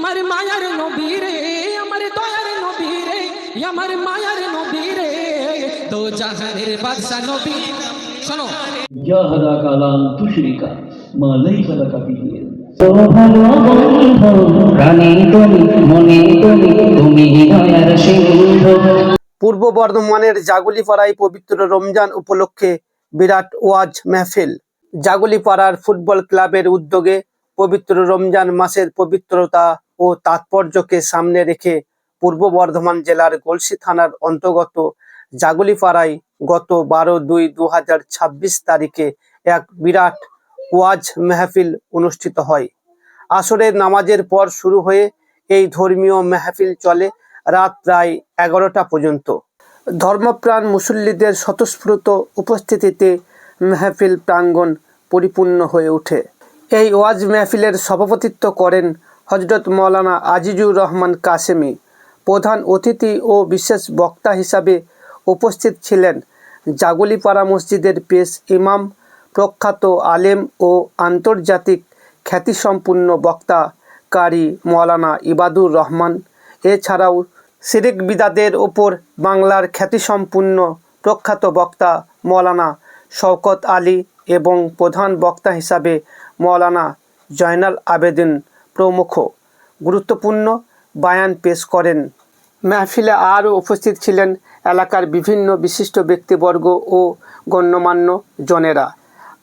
আমার মায়ার নবী রে আমার দয়ার নবী রে আমার মায়ার নবী রে। তো জাহানের বাদশা নবী শোনো। ইয়া হাদা কালাম তুশরিকা মা লাইফা লাকা বিহি পূর্ব বর্ধমানের জাগুলিপাড়ায় পবিত্র রমজান উপলক্ষে বিরাট ওয়াজ মেহফিল। জাগুলিপাড়ার ফুটবল ক্লাবের উদ্যোগে পবিত্র রমজান মাসের পবিত্রতা ও তাৎপর্যকে সামনে রেখে পূর্ব বর্ধমান জেলার গলসি থানার অন্তর্গত জাগুলিপাড়ায় গত বারো দুই দু তারিখে এক বিরাট ওয়াজ মেহফিল অনুষ্ঠিত হয়। আসরের নামাজের পর শুরু হয়ে এই ধর্মীয় মেহফিল চলে রাত প্রায় এগারোটা পর্যন্ত। ধর্মপ্রাণ মুসল্লিদের স্বতঃস্ফূর্ত উপস্থিতিতে মেহফিল প্রাঙ্গণ পরিপূর্ণ হয়ে ওঠে। এই ওয়াজ মেহফিলের সভাপতিত্ব করেন হজরত মৌলানা আজিজুর রহমান কাসেমি প্রধান অতিথি ও বিশেষ বক্তা হিসাবে উপস্থিত ছিলেন। জাগুলিপাড়া মসজিদের পেশ ইমাম, প্রখ্যাত আলেম ও আন্তর্জাতিক খ্যাতিসম্পন্ন বক্তা কারি মৌলানা ইবাদুর রহমান। এছাড়াও সিরিক বিদাদের ওপর বাংলার খ্যাতিসম্পন্ন প্রখ্যাত বক্তা মৌলানা শওকত আলী এবং প্রধান বক্তা হিসাবে মৌলানা জয়নাল আবেদিন প্রমুখ। গুরুত্বপূর্ণ বায়ান পেশ করেন। মেহফিলে আরও উপস্থিত ছিলেন এলাকার বিভিন্ন বিশিষ্ট ব্যক্তিবর্গ ও গণ্যমান্য জনেরা।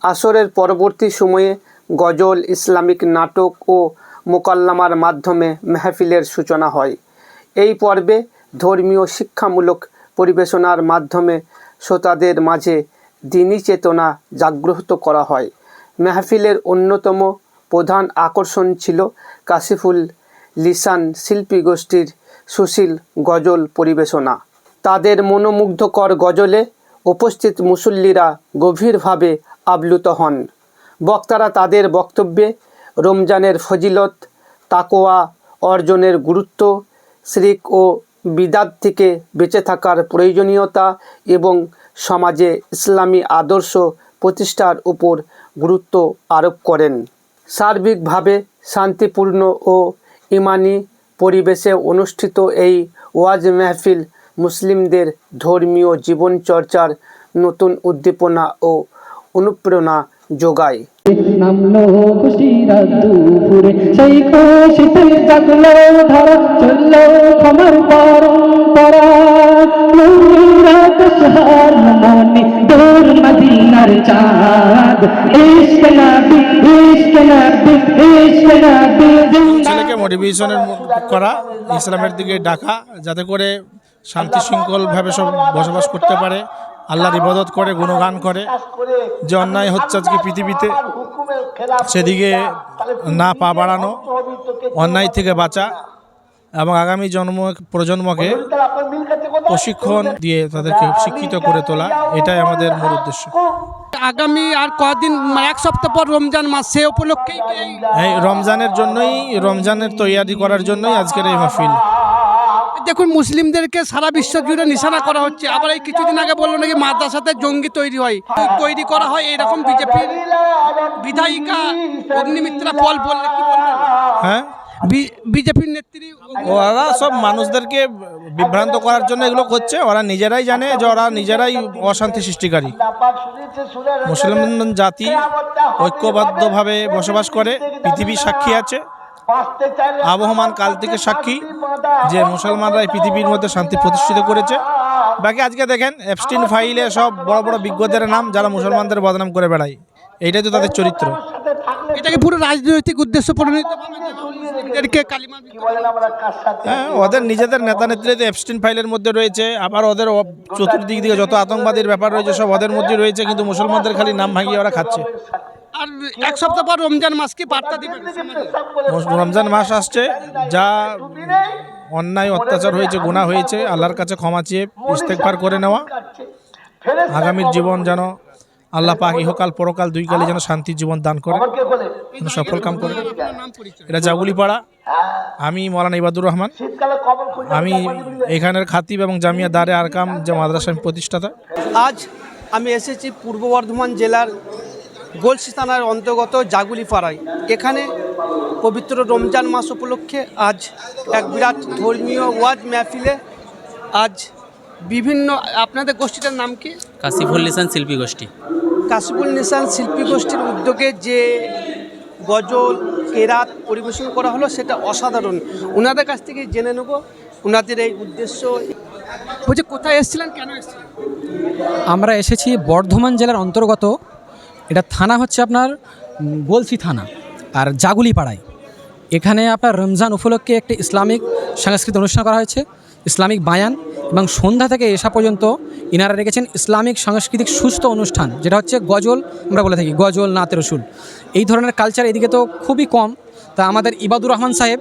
আসরের পরবর্তী সময়ে গজল, ইসলামিক নাটক ও মোকাল্লামার মাধ্যমে মেহফিলের সূচনা হয়। এই পর্বে ধর্মীয় শিক্ষামূলক পরিবেশনার মাধ্যমে শ্রোতাদের মাঝে দিনী চেতনা জাগ্রত করা হয়। মেহফিলের অন্যতম প্রধান আকর্ষণ ছিল কাশিফুল লিসান শিল্পী গোষ্ঠীর সুশীল গজল পরিবেশনা। তাদের মনোমুগ্ধকর গজলে উপস্থিত মুসল্লিরা গভীরভাবে আপ্লুত হন। বক্তারা তাদের বক্তব্যে রমজানের ফজিলত তাকোয়া অর্জনের গুরুত্ব, শিরিক ও বিদাত থেকে বেঁচে থাকার প্রয়োজনীয়তা এবং সমাজে ইসলামী আদর্শ প্রতিষ্ঠার উপর গুরুত্ব আরোপ করেন। সার্বিকভাবে শান্তিপূর্ণ ও ইমানি পরিবেশে অনুষ্ঠিত এই ওয়াজ মেহফিল মুসলিমদের ধর্মীয় জীবনচর্চার নতুন উদ্দীপনা ও অনুপ্রেরণা যোগায়। নামলো খুশিরা দুপুরে। সেই খুশিতে জাগলো ধারা, চলল ক্ষমার পরম্পরা। মনে দূর মদিনার চাঁদ। ইশক ইশক ইশক ছেলেকে মোটিভেশনের করা, ইসলামের দিকে ডাকা, যাতে করে শান্তি শৃঙ্খলভাবে সব বসবাস করতে পারে। আল্লাহর ইবাদত করে গুণগান করে। যে অন্যায় হচ্ছে আজকে পৃথিবীতে সেদিকে না পা বাড়ানো অন্যায় থেকে বাঁচা এবং আগামী জন্ম প্রজন্মকে প্রশিক্ষণ দিয়ে তাদেরকে শিক্ষিত করে তোলা এটাই আমাদের মূল উদ্দেশ্য। আগামী আর কদিন এক সপ্তাহ পর রমজান মাস সে উপলক্ষেই এই রমজানের জন্যই রমজানের তৈয়ারি করার জন্যই আজকের এই মাহফিল। দেখুন মুসলিমদেরকে সারা বিশ্ব জুড়ে নিশানা করা হচ্ছে। আবার এই কিছুদিন আগে বলল নাকি মাদ্রাসাতে জঙ্গি তৈরি হয়। তৈরি করা হয় এইরকম বিজেপির বিধায়িকা অগ্নিমিত্রা পল বললে কি বলবেন হ্যাঁ? বিজেপির নেত্রী ওরা সব মানুষদেরকে বিভ্রান্ত করার জন্য এগুলো করছে। ওরা নিজেরাই জানে যে ওরা নিজেরাই অশান্তি সৃষ্টিকারী। মুসলিম জাতি ঐক্যবদ্ধভাবে বসবাস করে পৃথিবীর সাক্ষী আছে। আবহমান কাল থেকে সাক্ষী যে মুসলমানরা এই পৃথিবীর মধ্যে শান্তি প্রতিষ্ঠিত করেছে। বাকি আজকে দেখেন এপস্টিন ফাইলে সব বড় বড় বিজ্ঞদের নাম যারা মুসলমানদের বদনাম করে বেড়ায়। এইটাই তো তাদের চরিত্র। এটাকে পুরো রাজনৈতিক উদ্দেশ্য পরিণত হ্যাঁ ওদের নিজেদের নেতা নেত্রী তো এপস্টিন ফাইলের মধ্যে রয়েছে। আবার ওদের চতুর্দিক দিকে যত আতঙ্কবাদীর ব্যাপার রয়েছে সব ওদের মধ্যে রয়েছে কিন্তু মুসলমানদের খালি নাম ভাঙিয়ে ওরা খাচ্ছে। আর এক সপ্তাহ পর রমজান মাসকে বার্তা দিবেন? রমজান মাস আসছে যা অন্যায় অত্যাচার হয়েছে গুনাহ হয়েছে আল্লাহর কাছে ক্ষমা চেয়ে ইস্তেকবার করে নেওয়া। আগামীর জীবন যেন আল্লাহ পাক ইহকাল পরকাল দুই কালে যেন শান্তির জীবন দান করে। সফল কাম করে। এটা জাগুলিপাড়া আমি মৌলানা ইবাদুর রহমান। আমি এখানের খাতিব এবং জামিয়া দারে আরকাম যে মাদ্রাসা প্রতিষ্ঠাতা। আজ আমি এসেছি পূর্ব বর্ধমান জেলার গোলসি থানার অন্তর্গত জাগুলিপাড়ায়। এখানে পবিত্র রমজান মাস উপলক্ষে আজ এক বিরাট ধর্মীয় ওয়াজ মেহফিলে আজ বিভিন্ন আপনাদের গোষ্ঠীটার নাম কি? কাশিফুল লিসান শিল্পী গোষ্ঠী। কাশিবুল নিসান শিল্পী গোষ্ঠীর উদ্যোগে যে গজল কেরাত পরিবেশন করা হলো সেটা অসাধারণ। ওনাদের কাছ থেকে জেনে নেব ওনাদের এই উদ্দেশ্য। বলছে কোথায় এসেছিলেন? কেন এসেছিলেন? আমরা এসেছি বর্ধমান জেলার অন্তর্গত এটা থানা হচ্ছে আপনার গোলসি থানা, আর জাগুলি পাড়ায় এখানে আপনার রমজান উপলক্ষে একটি ইসলামিক সাংস্কৃতিক অনুষ্ঠান করা হয়েছে, ইসলামিক বায়ান, এবং সন্ধ্যা থেকে এসা পর্যন্ত ইনারা রেখেছেন ইসলামিক সাংস্কৃতিক সুস্থ অনুষ্ঠান, যেটা হচ্ছে গজল, আমরা বলে থাকি গজল, নাতের রসুল। এই ধরনের কালচার এদিকে তো খুবই কম তা আমাদের ইবাদুর রহমান সাহেব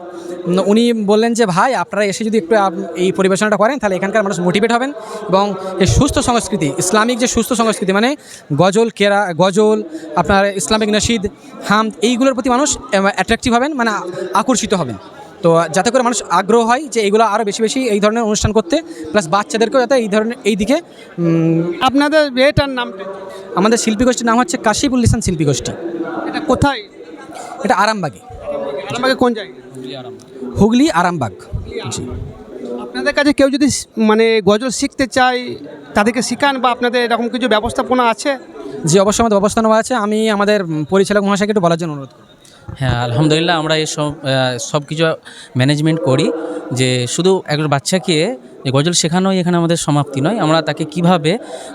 উনি বললেন যে ভাই আপনারা এসে যদি একটু এই পরিবেশনাটা করেন তাহলে এখানকার মানুষ মোটিভেট হবেন এবং এই সুস্থ সংস্কৃতি ইসলামিক যে সুস্থ সংস্কৃতি মানে গজল কেরা গজল আপনার ইসলামিক নশিদ হাম এইগুলোর প্রতি মানুষ অ্যাট্রাকটিভ হবেন মানে আকর্ষিত হবেন। তো যাতে করে মানুষ আগ্রহ হয় যে এইগুলো আরও বেশি বেশি এই ধরনের অনুষ্ঠান করতে প্লাস বাচ্চাদেরকেও যাতে এই ধরনের এই দিকে আপনাদের এটার নাম আমাদের শিল্পী গোষ্ঠীর নাম হচ্ছে কাশিবুল ইসলাম শিল্পী গোষ্ঠী। এটা কোথায়? এটা আরামবাগে। আমাকে কোন জায়গায়? হুগলি আরামবাগ। জি। আপনাদের কাছে কেউ যদি মানে গজল শিখতে চায় তাদেরকে শেখান বা আপনাদের এরকম কিছু ব্যবস্থাপনা আছে? যে অবশ্যই আমাদের ব্যবস্থা আছে। আমি আমাদের পরিচালক মহাশয়কে একটু বলার জন্য অনুরোধ করব। হ্যাঁ আলহামদুলিল্লাহ আমরা এই সব সব কিছু ম্যানেজমেন্ট করি যে শুধু একজন বাচ্চাকে গজল শেখানোই এখানে আমাদের সমাপ্তি নয়। আমরা তাকে কীভাবে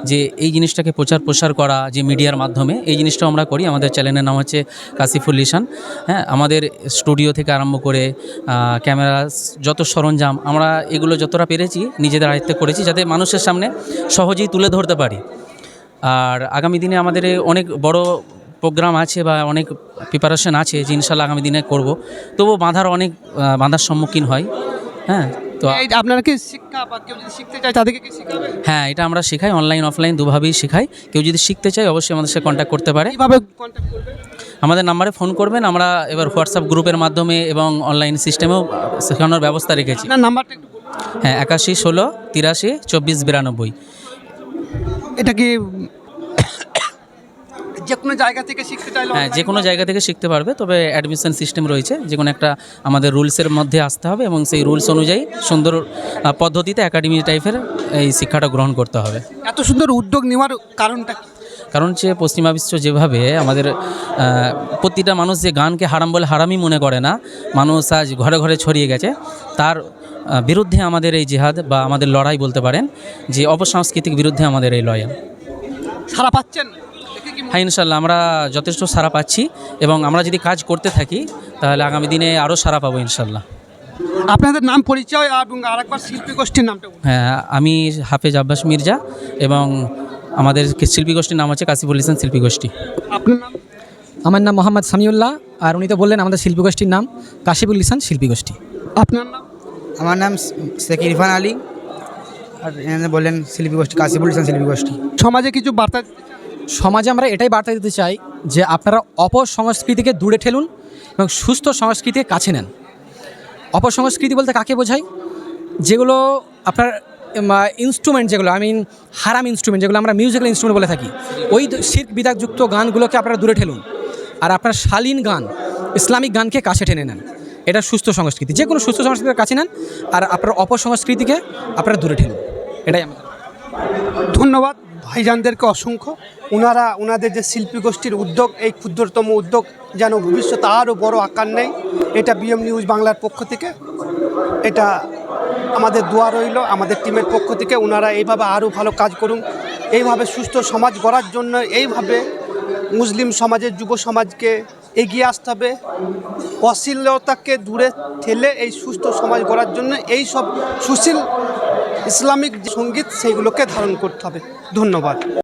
যে এই জিনিসটাকে প্রচার প্রসার করা যে মিডিয়ার মাধ্যমে, এই জিনিসটা আমরা করি। আমাদের চ্যানেলের নাম হচ্ছে কাসিফুল লিসান হ্যাঁ আমাদের স্টুডিও থেকে আরম্ভ করে ক্যামেরা, যত সরঞ্জাম, আমরা এগুলো যতটা পেরেছি, নিজেদের আয়ত্তে করেছি যাতে মানুষের সামনে সহজেই তুলে ধরতে পারি। আর আগামী দিনে আমাদের অনেক বড় প্রোগ্রাম আছে বা অনেক প্রিপারেশন আছে যে ইনশাল্লাহ আগামী দিনে করব। তবুও বাঁধার অনেক বাঁধার সম্মুখীন হয়। হ্যাঁ তো আপনারা কি শিক্ষা বা কেউ যদি শিখতে চায় তাদেরকে কি শেখাবে? হ্যাঁ এটা আমরা শেখাই অনলাইন অফলাইন দুভাবেই শেখাই। কেউ যদি শিখতে চায় অবশ্যই আমাদের সাথে কন্ট্যাক্ট করতে পারে। কীভাবে কন্ট্যাক্ট করবে? আমাদের নাম্বারে ফোন করবেন আমরা এবার হোয়াটসঅ্যাপ গ্রুপের মাধ্যমে এবং অনলাইন সিস্টেমেও শেখানোর ব্যবস্থা রেখেছি। আপনার নাম্বারটা একটু বলুন। হ্যাঁ একাশি ষোলো তিরাশি চব্বিশ বিরানব্বই। এটা কি যে কোনো জায়গা থেকে শিখতে চাইলে হ্যাঁ যে কোনো জায়গা থেকে শিখতে পারবে তবে অ্যাডমিশন সিস্টেম রয়েছে যে কোনো একটা আমাদের রুলসের মধ্যে আসতে হবে এবং সেই রুলস অনুযায়ী সুন্দর পদ্ধতিতে একাডেমি টাইপের এই শিক্ষাটা গ্রহণ করতে হবে। এত সুন্দর উদ্যোগ নেওয়ার কারণটা কারণ হচ্ছে পশ্চিমা বিশ্ব যেভাবে আমাদের প্রতিটা মানুষ যে গানকে হারাম বলে হারামই মনে করে না মানুষ আজ ঘরে ঘরে ছড়িয়ে গেছে তার বিরুদ্ধে আমাদের এই জেহাদ বা আমাদের লড়াই বলতে পারেন যে অপসাংস্কৃতিক বিরুদ্ধে আমাদের এই লড়াই। সারা পাচ্ছেন? হ্যাঁ ইনশাল্লাহ আমরা যথেষ্ট সারা পাচ্ছি এবং আমরা যদি কাজ করতে থাকি তাহলে আগামী দিনে আরও সারা পাবো ইনশাল্লাহ আপনাদের নাম পরিচয় এবং আরেকবার শিল্পী গোষ্ঠীর নামটা হ্যাঁ আমি হাফেজ আব্বাস মির্জা এবং আমাদের শিল্পী গোষ্ঠীর নাম হচ্ছে কাশিফুল ইসলাম শিল্পী গোষ্ঠী। আপনার নাম? আমার নাম মোহাম্মদ সামিউল্লাহ আর উনি তো বললেন আমাদের শিল্পী গোষ্ঠীর নাম কাশিবুল ইসান শিল্পী গোষ্ঠী। আপনার নাম? আমার নাম শেখ ইরফান আলী আর বললেন শিল্পী গোষ্ঠী কাশিবুল ইসলাম শিল্পী গোষ্ঠী। সমাজে কিছু বার্তা? সমাজে আমরা এটাই বার্তা দিতে চাই যে আপনারা অপসংস্কৃতিকে দূরে ঠেলুন এবং সুস্থ সংস্কৃতিকে কাছে নেন। অপসংস্কৃতি বলতে কাকে বোঝায়? যেগুলো আপনার ইনস্ট্রুমেন্ট যেগুলো আই মিন হারাম ইনস্ট্রুমেন্ট যেগুলো আমরা মিউজিক্যাল ইনস্ট্রুমেন্ট বলে থাকি, ওই শির্ক বিদাকযুক্ত গানগুলোকে আপনারা দূরে ঠেলুন। আর আপনার শালীন গান, ইসলামিক গানকে কাছে টেনে নেন। এটা সুস্থ সংস্কৃতি। যে কোনো সুস্থ সংস্কৃতির কাছে নেন, আর আপনার অপসংস্কৃতিকে আপনারা দূরে ঠেলুন। এটাই আমাদের। ধন্যবাদ। ভাইজানদেরকে অসংখ্য। ওনারা ওনাদের যে শিল্পী গোষ্ঠীর উদ্যোগ, এই ক্ষুদ্রতম উদ্যোগ যেন ভবিষ্যতে আরও বড় আকার নেই এটা বিএম নিউজ বাংলার পক্ষ থেকে। এটা আমাদের দোয়া রইল, আমাদের টিমের পক্ষ থেকে ওনারা এইভাবে আরও ভালো কাজ করুন। এইভাবে সুস্থ সমাজ গড়ার জন্য এইভাবে মুসলিম সমাজের, যুব সমাজকে এগিয়ে আসতে হবে। অশ্লীলতাকে দূরে ঠেলে এই সুস্থ সমাজ গড়ার জন্য এই সব সুশীল ইসলামিক সংগীত সেইগুলোকে ধারণ করতে হবে। ধন্যবাদ।